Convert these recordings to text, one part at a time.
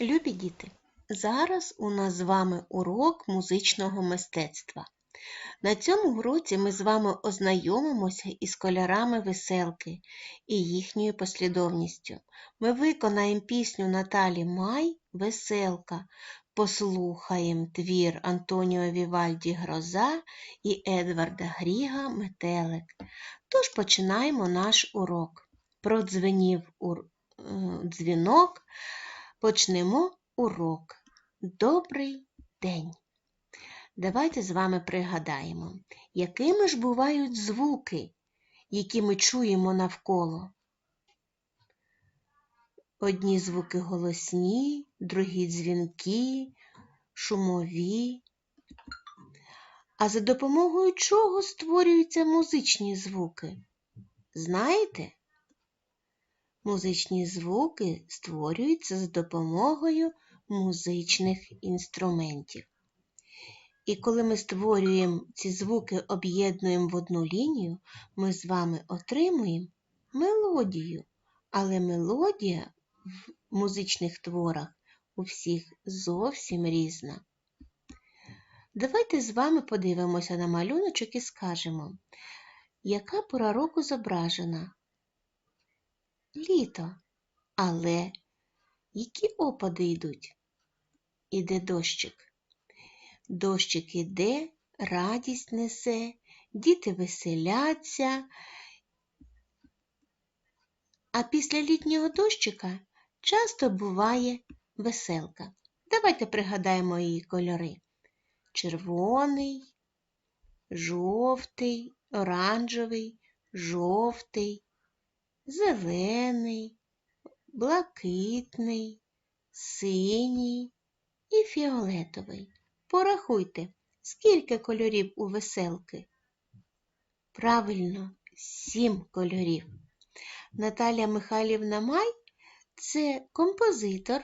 Любі діти, зараз у нас з вами урок музичного мистецтва. На цьому уроці ми з вами ознайомимося із кольорами веселки і їхньою послідовністю. Ми виконаємо пісню Наталі Май Веселка, послухаємо твір Антоніо Вівальді Гроза і Едварда Гріга Метелик. Тож починаємо наш урок. Продзвенів ур... е, дзвінок. Почнемо урок. Добрий день! Давайте з вами пригадаємо, якими ж бувають звуки, які ми чуємо навколо. Одні звуки голосні, другі дзвінкі, шумові. А за допомогою чого створюються музичні звуки? Знаєте? Музичні звуки створюються за допомогою музичних інструментів. І коли ми створюємо ці звуки, об'єднуємо в одну лінію, ми з вами отримуємо мелодію. Але мелодія в музичних творах у всіх зовсім різна. Давайте з вами подивимося на малюночок і скажемо, яка пора року зображена? Літо. Але які опади йдуть? Іде дощик. Дощик іде, радість несе, діти веселяться. А після літнього дощика часто буває веселка. Давайте пригадаємо її кольори. Червоний, жовтий, оранжевий, жовтий, зелений, блакитний, синій і фіолетовий. Порахуйте, скільки кольорів у веселки? Правильно, сім кольорів. Наталя Михайлівна Май це композитор,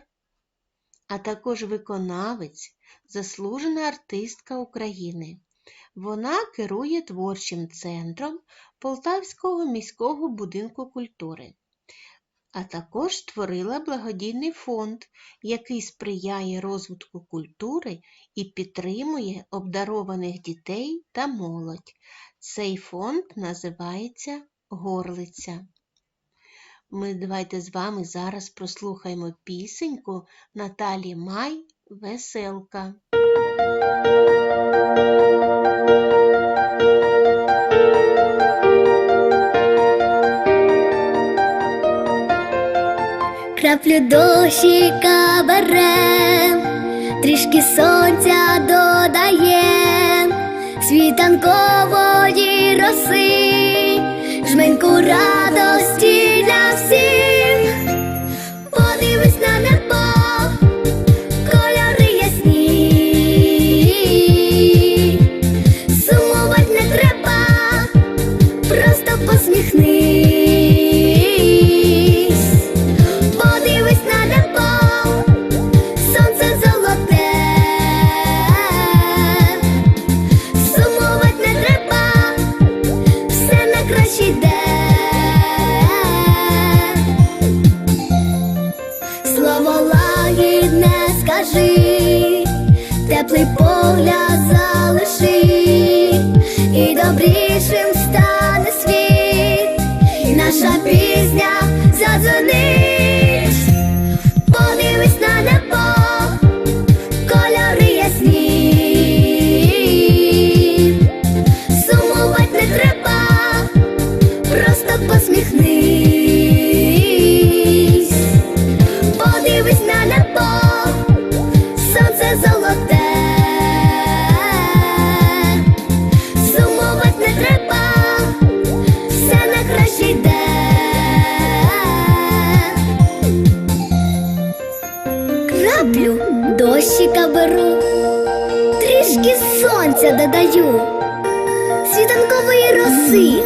а також виконавець, заслужена артистка України. Вона керує творчим центром Полтавського міського будинку культури, а також створила благодійний фонд, який сприяє розвитку культури і підтримує обдарованих дітей та молодь. Цей фонд називається Горлиця. Ми давайте з вами зараз прослухаємо пісеньку Наталі Май Веселка. Краплю дощика бере, трішки сонця додає, світанкової роси, жменьку радості для всіх, теплий погляд залиши, і добрішим стане світ, і наша пісня задзвонить. Додаю, світанкової роси,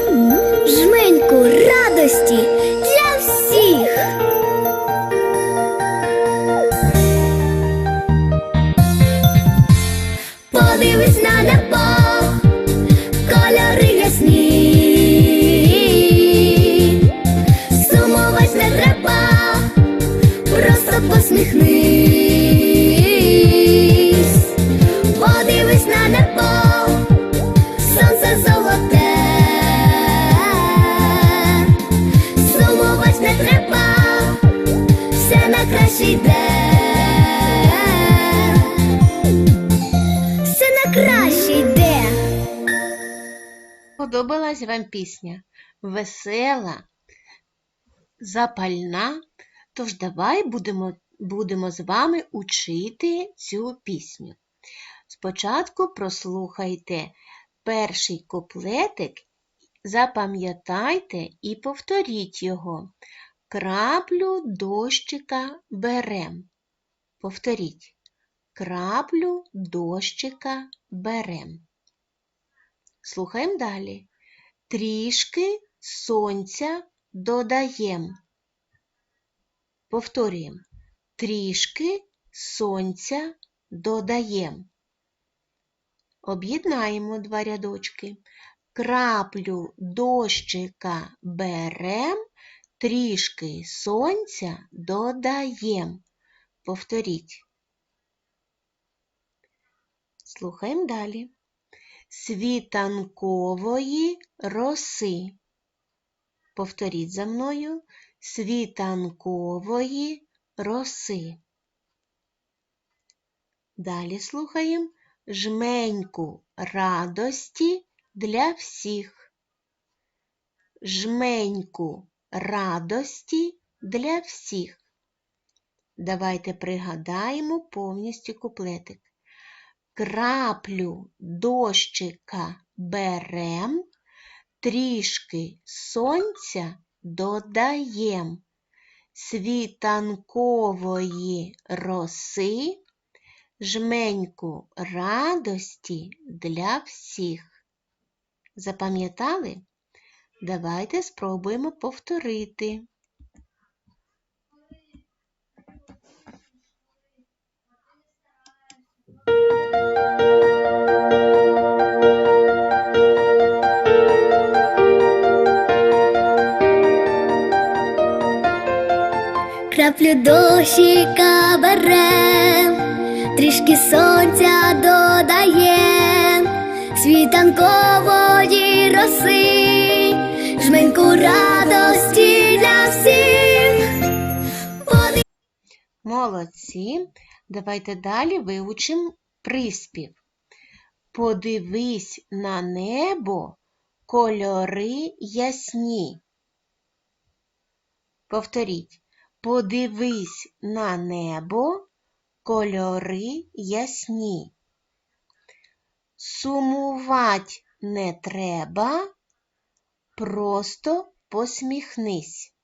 Вам пісня? Весела, запальна. Тож давай будемо, будемо з вами учити цю пісню. Спочатку прослухайте перший куплетик, запам'ятайте і повторіть його. Краплю дощика берем. Повторіть. Краплю дощика берем. Слухаємо далі. Трішки сонця додаєм. Повторюємо. Трішки сонця додаєм. Об'єднаємо два рядочки. Краплю дощика берем, трішки сонця додаєм. Повторіть. Слухаємо далі світанкової роси. Повторіть за мною світанкової роси. Далі слухаємо жменьку радості для всіх. Жменьку радості для всіх. Давайте пригадаємо повністю куплетик краплю дощика берем, трішки сонця додаєм, світанкової роси, жменьку радості для всіх. Запам'ятали? Давайте спробуємо повторити. Краплю дощика берем, трішки сонця додаєм, світанкової роси, жменьку радості для всіх. Молодці. Давайте далі вивчимо приспів. Подивись на небо, кольори ясні. Повторіть. Подивись на небо, кольори ясні. Сумувать не треба, просто посміхнись.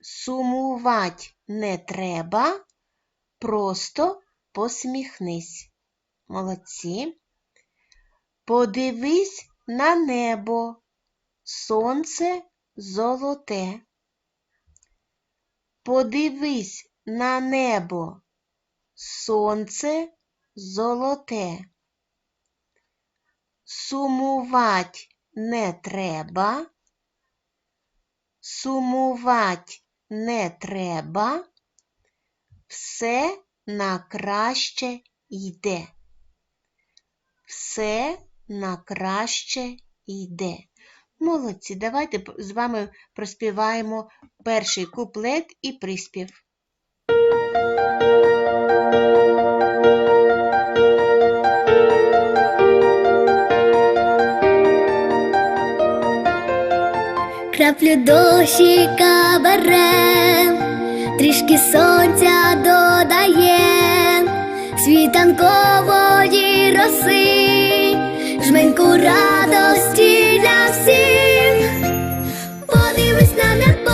Сумувать не треба, просто посміхнись. Молодці. Подивись на небо, сонце золоте. Подивись на небо, сонце золоте. Сумувать не треба. Сумувать не треба. Все на краще йде. Все на краще йде. Молодці, давайте з вами проспіваємо перший куплет і приспів. Краплю дощика берем, трішки сонця додає світанкової роси, жменьку радості для всіх. Подивись на небо,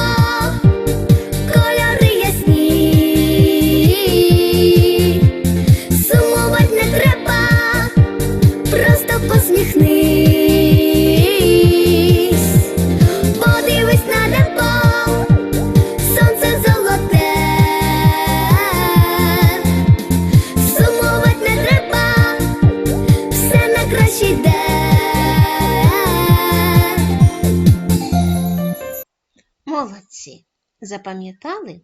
Молодці. Запам'ятали?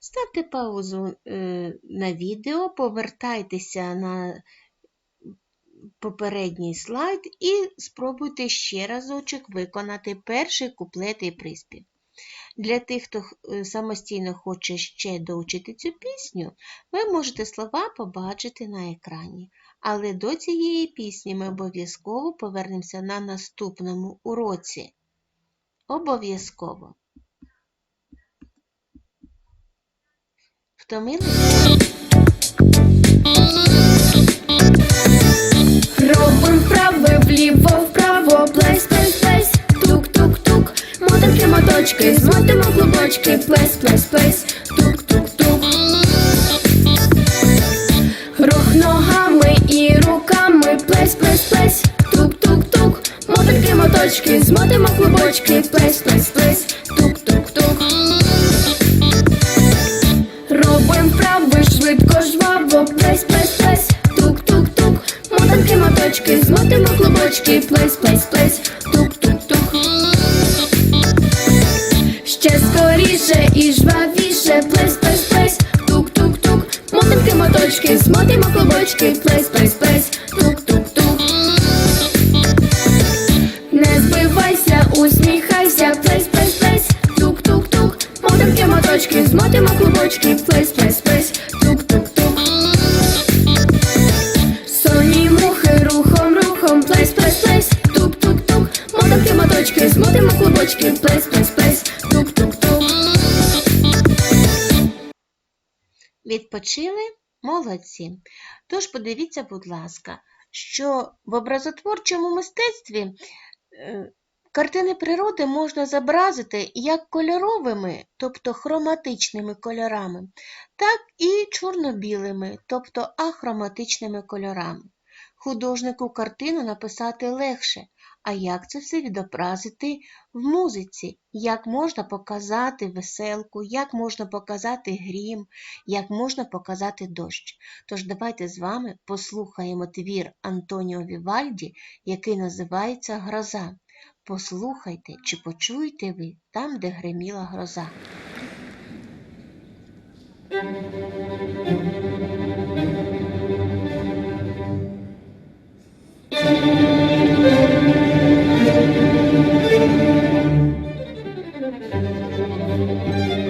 Ставте паузу е, на відео, повертайтеся на попередній слайд і спробуйте ще разочок виконати перший куплет і приспів. Для тих, хто е, самостійно хоче ще доучити цю пісню, ви можете слова побачити на екрані. Але до цієї пісні ми обов'язково повернемося на наступному уроці. Обов'язково. Втомилися? Робим вправи вліво, вправо, плесь, плесь, плесь, тук-тук-тук, мотанки, моточки, змотимо клубочки, плесь, плесь, плесь, тук-тук-тук. Рух ногами і руками, плесь, плесь, плесь, тук-тук-тук, мотанки, моточки, змотимо клубочки, плесь, плесь, плесь, тук-тук-тук. Жваво, плесь, плесь, плесь, тук-тук-тук, мотанки, моточки, змотимо клубочки, плесь, плесь, плесь, тук-тук-тук. Ще скоріше і жвавіше, плесь, плесь, плесь, тук-тук-тук, мотанки, моточки, змотимо клубочки, плесь, плесь, плесь, тук-тук-тук. Не збивайся, усміхайся, плесь, плесь, плесь, тук-тук-тук, мотанки, моточки, змотимо клубочки, плесь, мотанки, моточки, змотимо клубочки, плесь, плесь, плесь, тук-тук-тук. Відпочили? Молодці. Тож подивіться, будь ласка, що в образотворчому мистецтві е, картини природи можна зобразити як кольоровими, тобто хроматичними кольорами, так і чорно-білими, тобто ахроматичними кольорами. Художнику картину написати легше, а як це все відобразити в музиці, як можна показати веселку, як можна показати грім, як можна показати дощ. Тож давайте з вами послухаємо твір Антоніо Вівальді, який називається Гроза. Послухайте, чи почуєте ви там, де гриміла гроза. Thank you. Thank you.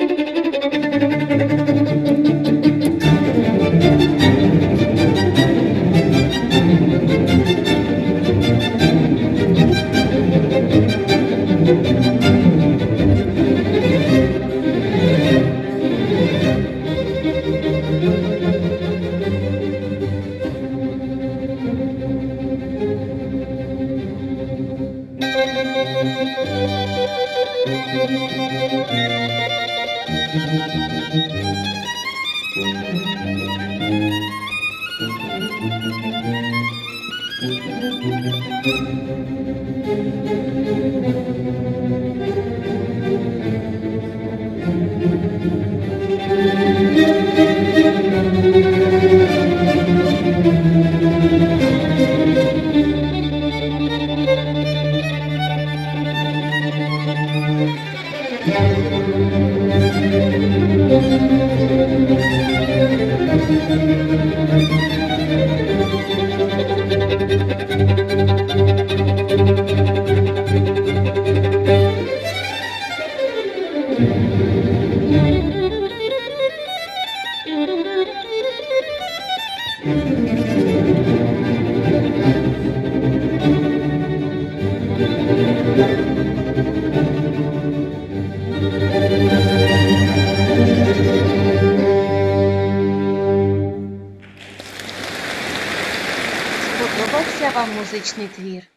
Музичний твір?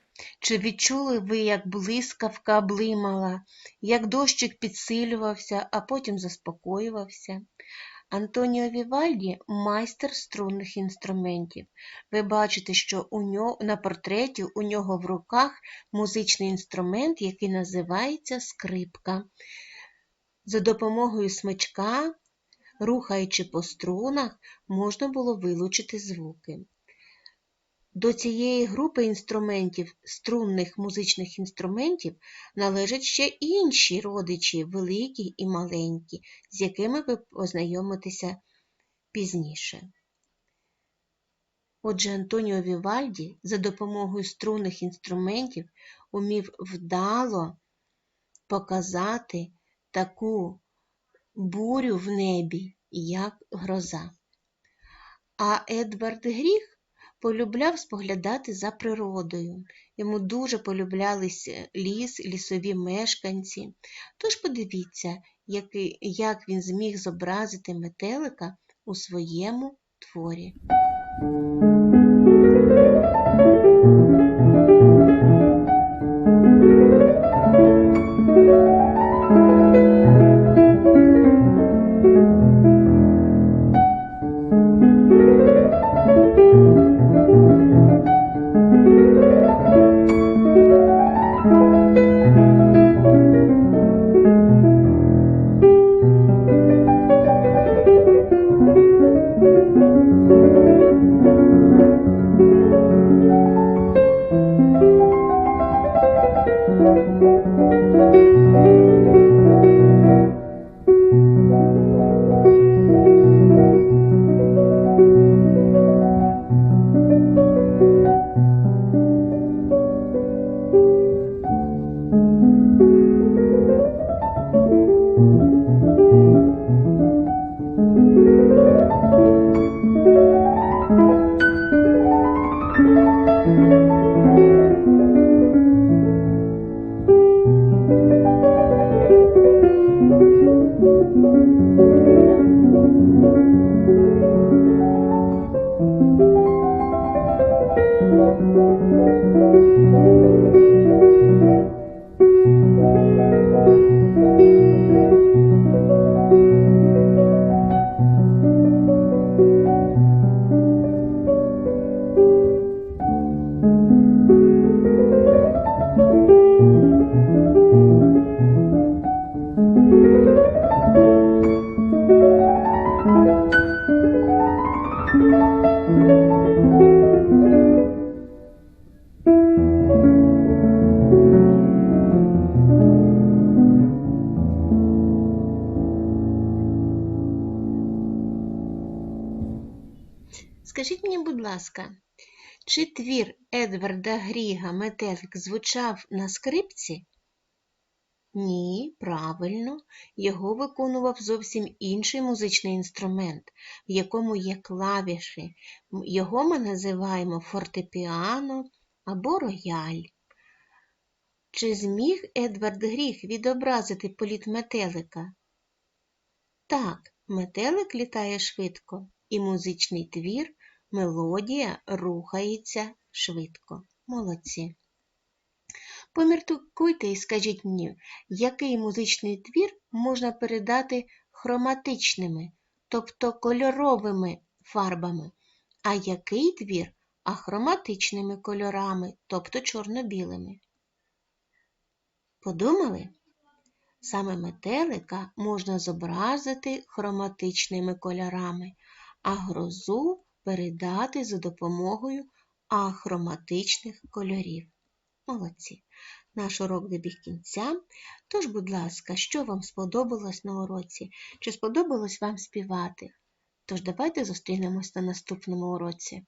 Чи відчули ви, як блискавка блимала, як дощик підсилювався, а потім заспокоювався? Антоніо Вівальді – майстер струнних інструментів. Ви бачите, що у нього, на портреті у нього в руках музичний інструмент, який називається скрипка. За допомогою смичка, рухаючи по струнах, можна було вилучити звуки. До цієї групи інструментів, струнних музичних інструментів, належать ще інші родичі, великі і маленькі, з якими ви познайомитеся пізніше. Отже, Антоніо Вівальді за допомогою струнних інструментів умів вдало показати таку бурю в небі, як гроза. А Едвард Гріх полюбляв споглядати за природою. Йому дуже полюблялися ліс, лісові мешканці. Тож подивіться, як він зміг зобразити метелика у своєму творі. Едварда Гріга Метелик звучав на скрипці? Ні, правильно, його виконував зовсім інший музичний інструмент, в якому є клавіші. Його ми називаємо фортепіано або рояль. Чи зміг Едвард Гріг відобразити політ метелика? Так, метелик літає швидко, і музичний твір, мелодія рухається швидко. Молодці. Поміркуйте і скажіть мені, який музичний твір можна передати хроматичними, тобто кольоровими фарбами, а який твір ахроматичними кольорами, тобто чорно-білими. Подумали? Саме метелика можна зобразити хроматичними кольорами, а грозу передати за допомогою ахроматичних кольорів. Молодці! Наш урок добіг кінця. Тож, будь ласка, що вам сподобалось на уроці? Чи сподобалось вам співати? Тож давайте зустрінемось на наступному уроці.